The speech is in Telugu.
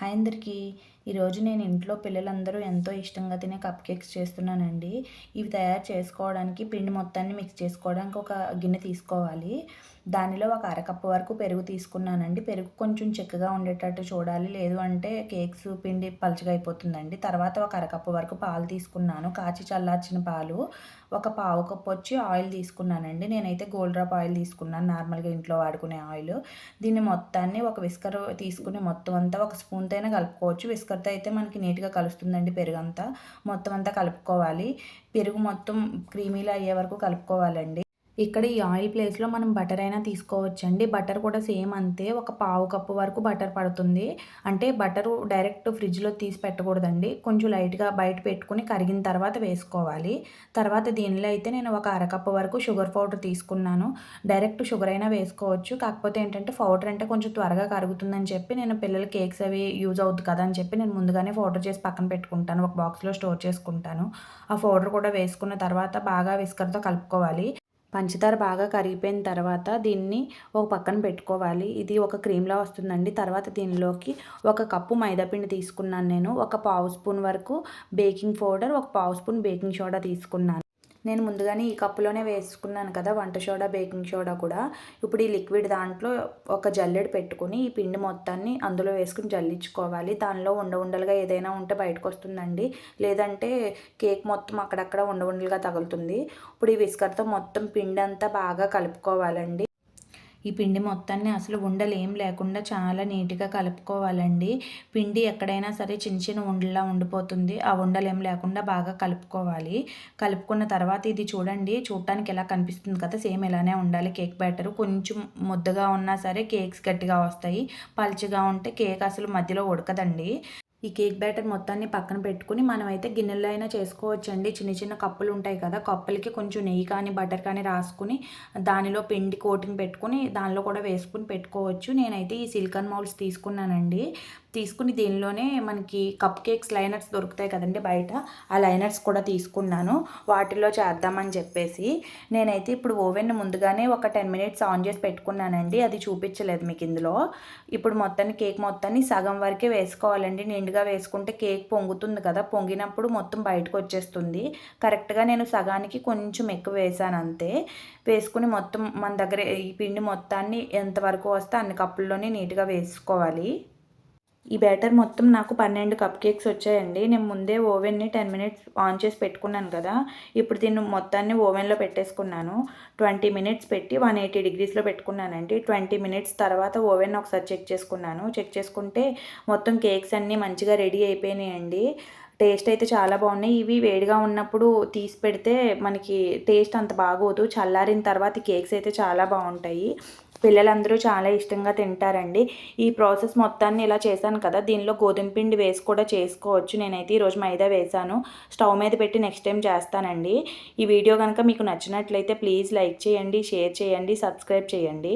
హాయ్ అందరికీ ఈరోజు నేను ఇంట్లో పిల్లలందరూ ఎంతో ఇష్టంగా తినే కప్ కేక్స్ చేస్తున్నానండి. ఇవి తయారు చేసుకోవడానికి పిండి మొత్తాన్ని మిక్స్ చేసుకోవడానికి ఒక గిన్నె తీసుకోవాలి. దానిలో ఒక అరకప్పు వరకు పెరుగు తీసుకున్నానండి. పెరుగు కొంచెం చిక్కగా ఉండేటట్టు చూడాలి. లేదు అంటే కేక్స్ పిండి పలుచగా అయిపోతుందండి. తర్వాత ఒక అరకప్పు వరకు పాలు తీసుకున్నాను. కాచి చల్లార్చిన పాలు ఒక పావు కప్పు వచ్చి ఆయిల్ తీసుకున్నానండి. నేనైతే గోల్డ్ డ్రాప్ ఆయిల్ తీసుకున్నాను. నార్మల్గా ఇంట్లో వాడుకునే ఆయిల్. దీన్ని మొత్తాన్ని ఒక విస్కర్ తీసుకుని మొత్తం అంతా ఒక స్పూన్తో కలుపుకోవచ్చు. కలుపుకోవచ్చు విస్కర్తో అయితే మనకి నీట్గా కలుస్తుందండి పెరుగు అంతా మొత్తం అంతా కలుపుకోవాలి. పెరుగు మొత్తం క్రీమీలో అయ్యే వరకు కలుపుకోవాలండి. ఇక్కడ ఈ ఆయిల్ ప్లేస్లో మనం బటర్ అయినా తీసుకోవచ్చండి. బటర్ కూడా సేమ్ అంతే. ఒక పావు కప్పు వరకు బటర్ పడుతుంది. అంటే బటర్ డైరెక్ట్ ఫ్రిడ్జ్లో తీసి పెట్టకూడదండి. కొంచెం లైట్గా బయట పెట్టుకుని కరిగిన తర్వాత వేసుకోవాలి. తర్వాత దీనిలో అయితే నేను ఒక అరకప్పు వరకు షుగర్ పౌడర్ తీసుకున్నాను. డైరెక్ట్ షుగర్ అయినా వేసుకోవచ్చు. కాకపోతే ఏంటంటే పౌడర్ అంటే కొంచెం త్వరగా కరుగుతుందని చెప్పి నేను పిల్లల కేక్స్ అవి యూజ్ అవుతుంది కదా అని చెప్పి నేను ముందుగానే పౌడర్ చేసి పక్కన పెట్టుకుంటాను. ఒక బాక్స్లో స్టోర్ చేసుకుంటాను. ఆ పౌడర్ కూడా వేసుకున్న తర్వాత బాగా విస్కర్తో కలుపుకోవాలి. పంచదార బాగా కరిగిపోయిన తర్వాత దీన్ని ఒక పక్కన పెట్టుకోవాలి. ఇది ఒక క్రీమ్లా వస్తుందండి. తర్వాత దీనిలోకి ఒక కప్పు మైదాపిండి తీసుకున్నాను నేను. ఒక పావు స్పూన్ వరకు బేకింగ్ పౌడర్ ఒక పావు స్పూన్ బేకింగ్ సోడా తీసుకున్నాను. నేను ముందుగానే ఈ కప్పులోనే వేసుకున్నాను కదా వంట సోడా బేకింగ్ సోడా కూడా. ఇప్పుడు ఈ లిక్విడ్ దాంట్లో ఒక జల్లెడ పెట్టుకుని ఈ పిండి మొత్తాన్ని అందులో వేసుకుని జల్లించుకోవాలి. దానిలో ఉండ ఉండలుగా ఏదైనా ఉంటే బయటకు వస్తుందండి లేదంటే కేక్ మొత్తం అక్కడక్కడ ఉండ ఉండలుగా తగులుతుంది. ఇప్పుడు ఈ విస్కర్తో మొత్తం పిండి అంతా బాగా కలుపుకోవాలండి. ఈ పిండి మొత్తాన్ని అసలు ఉండలు ఏం లేకుండా చాలా నీట్గా కలుపుకోవాలండి. పిండి ఎక్కడైనా సరే చిన్న చిన్న ఉండలా ఉండిపోతుంది. ఆ ఉండలు ఏం లేకుండా బాగా కలుపుకోవాలి. కలుపుకున్న తర్వాత ఇది చూడండి చూడటానికి ఎలా కనిపిస్తుంది కదా సేమ్ ఇలానే ఉండాలి. కేక్ బ్యాటర్ కొంచెం ముద్దగా ఉన్నా సరే కేక్స్ గట్టిగా వస్తాయి. పలుచగా ఉంటే కేక్ అసలు మధ్యలో ఉడకదండి. ఈ కేక్ బ్యాటర్ మొత్తాన్ని పక్కన పెట్టుకుని మనమైతే గిన్నెల్లో అయినా చేసుకోవచ్చండి. చిన్న చిన్న కప్పులు ఉంటాయి కదా కప్పులకి కొంచెం నెయ్యి కానీ బటర్ కానీ రాసుకుని దానిలో పిండి కోటింగ్ పెట్టుకుని దానిలో కూడా వేసుకుని పెట్టుకోవచ్చు. నేనైతే ఈ సిలికాన్ మౌల్స్ తీసుకున్నానండి. తీసుకుని దీనిలోనే మనకి కప్ కేక్స్ లైనర్స్ దొరుకుతాయి కదండి బయట. ఆ లైనర్స్ కూడా తీసుకున్నాను. వాటిలో చేద్దామని చెప్పేసి నేనైతే ఇప్పుడు ఓవెన్ ముందుగానే ఒక టెన్ మినిట్స్ ఆన్ చేసి పెట్టుకున్నానండి. అది చూపించలేదు మీకు ఇందులో. ఇప్పుడు మొత్తాన్ని కేక్ మొత్తాన్ని సగం వరకే వేసుకోవాలండి. నిండుగా వేసుకుంటే కేక్ పొంగుతుంది కదా. పొంగినప్పుడు మొత్తం బయటకు వచ్చేస్తుంది. కరెక్ట్గా నేను సగానికి కొంచెం ఎక్కువ వేసాను అంతే. వేసుకుని మొత్తం మన దగ్గర ఈ పిండి మొత్తాన్ని ఎంతవరకు వస్తే అన్ని కప్పుల్లోనే నీట్గా వేసుకోవాలి. ఈ బ్యాటర్ మొత్తం నాకు పన్నెండు కప్ కేక్స్ వచ్చాయండి. నేను ముందే ఓవెన్ని టెన్ మినిట్స్ ఆన్ చేసి పెట్టుకున్నాను కదా. ఇప్పుడు దీన్ని మొత్తాన్ని ఓవెన్లో పెట్టేసుకున్నాను. ట్వంటీ మినిట్స్ పెట్టి వన్ ఎయిటీ డిగ్రీస్లో పెట్టుకున్నానండి. ట్వంటీ మినిట్స్ తర్వాత ఓవెన్ ఒకసారి చెక్ చేసుకున్నాను. చెక్ చేసుకుంటే మొత్తం కేక్స్ అన్నీ మంచిగా రెడీ అయిపోయినాయండి. టేస్ట్ అయితే చాలా బాగున్నాయి. ఇవి వేడిగా ఉన్నప్పుడు తీసి పెడితే మనకి టేస్ట్ అంత బాగోదు. చల్లారిన తర్వాత కేక్స్ అయితే చాలా బాగుంటాయి. పిల్లలందరూ చాలా ఇష్టంగా తింటారండి. ఈ ప్రాసెస్ మొత్తాన్ని ఇలా చేశాను కదా దీనిలో గోధుమ పిండి వేసి కూడా చేసుకోవచ్చు. నేనైతే ఈరోజు మైదా వేశాను. స్టవ్ మీద పెట్టి నెక్స్ట్ టైం చేస్తానండి. ఈ వీడియో కనుక మీకు నచ్చినట్లయితే ప్లీజ్ లైక్ చేయండి షేర్ చేయండి సబ్స్క్రైబ్ చేయండి.